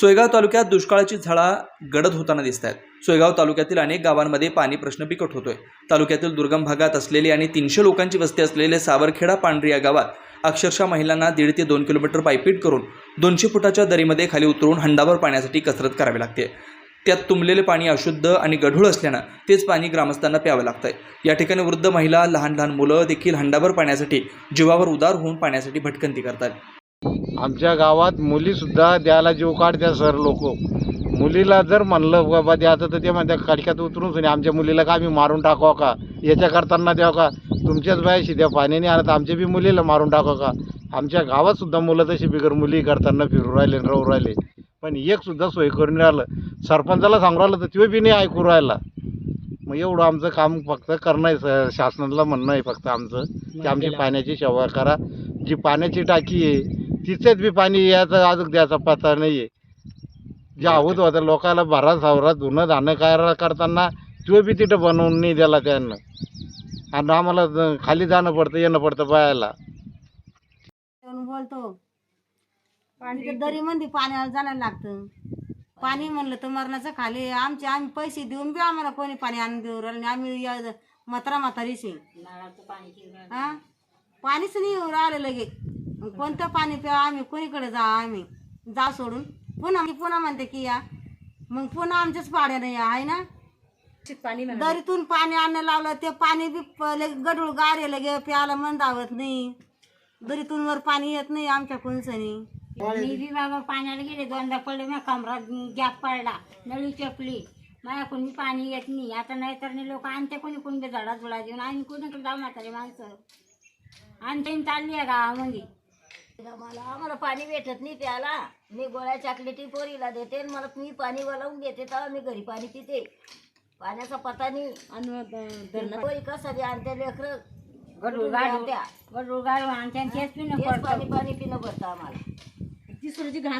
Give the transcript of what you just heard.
सोयगाव तालुक्यात दुष्काळाची झळा गडद होताना दिसत आहेत सोयगाव तालुक्यातील अनेक गावांमध्ये पाणी प्रश्न बिकट होतोय. तालुक्यातील दुर्गम भागात असलेली आणि तीनशे लोकांची वस्ती असलेले सावरखेडा पांढरी या गावात अक्षरशः महिलांना दीड ते दोन किलोमीटर पायपीट करून दोनशे फुटाच्या दरीमध्ये खाली उतरून हंडाभर पाण्यासाठी कसरत करावी लागते. त्यात तुंबलेले पाणी अशुद्ध आणि गढूळ असल्यानं तेच पाणी ग्रामस्थांना प्यावं लागतंय. या ठिकाणी वृद्ध महिला लहान लहान मुलं देखील हंडाभर पाण्यासाठी जीवावर उदार होऊन पाण्यासाठी भटकंती करतात आमच्या गावात मुलीसुद्धा द्यायला जीव काढत्या सर लोक. मुलीला जर म्हणलं बाबा द्यायचं तर ते म्हणत्या खडक्यात उतरून सुनी आमच्या मुलीला का आम्ही मारून टाकावं का? याच्या करताना द्यावं का? तुमच्याच बायाशी द्या पाण्याने आणत आमच्या बी मुलीला मारून टाकावं का? आमच्या गावात सुद्धा मुलं तशी बिगर मुली करताना फिरू राहिले राहू राहिले. पण एक सुद्धा सोय करून राहिलं. सरपंचाला सांगू राहिलं तर तो बी नाही ऐकू राहिला. मग एवढं आमचं काम फक्त करणं आहे स- शासनाला म्हणणं आहे फक्त आमचं की आमची पाण्याची सेवा करा. जी पाण्याची टाकी आहे तिच्यात बी पाणी यायचं अजून द्यायचा पत्ता नाही आहे जे आहोत होतं लोकाला भरा सावरा धुणं धाणं काय करताना तो बी तिथं बनवून नाही द्याला त्यांना. आणि आम्हाला खाली जाणं पडतं येणं पडतं येऊन बोलतो दरी मध्ये पाण्याला जायला लागतं. पाणी म्हणलं तर मरणाचं खाली. आमचे आम्ही पैसे देऊन बी आम्हाला कोणी पाणी आणून देऊ राहिलं आम्ही या- म्हातारा म्हातारीचे हा? पाणीच नाही येऊ राहिलं लगे मग कोणतं पाणी प्या आम्ही? कोणीकडे जा आम्ही? जा सोडून. पुन्हा मी पुन्हा म्हणते की या. मग पुन्हा आमच्याच पाड्याने या आहे ना? पाणी दरीतून पाणी आणणं लावलं ते पाणी बी गडूळ गारे लगे प्यायला मन धावत नाही. दरीतून वर पाणी येत नाही आमच्या कोणसनी. मी बी बाबा पाण्याला गेले दोनदा पडले मग कमरात गॅप पडला नळी चपली. माझ्या कोणी पाणी येत नाही. आता नाही तर लोक आणते कोणी कोणत्या झाडात झुडा देऊन. आणि कोणीकडे जाऊ म्हातारे माणसं? आणते चालली आहे गावामध्ये. मला आम्हाला पाणी भेटत नाही प्याला मी गोळ्या चॉकलेटी पोरीला देते आणि मला मी पाणी वळवून घेते तेव्हा मी घरी पाणी पिते. पाण्याचा पता नाही. पोरी कसं बी आणते लेकरं. गडूळ गाडू गडूळ. गाडू आणते तेच पिणं पाणी पाणी पिणं पडतं आम्हाला. तिसरीची घाण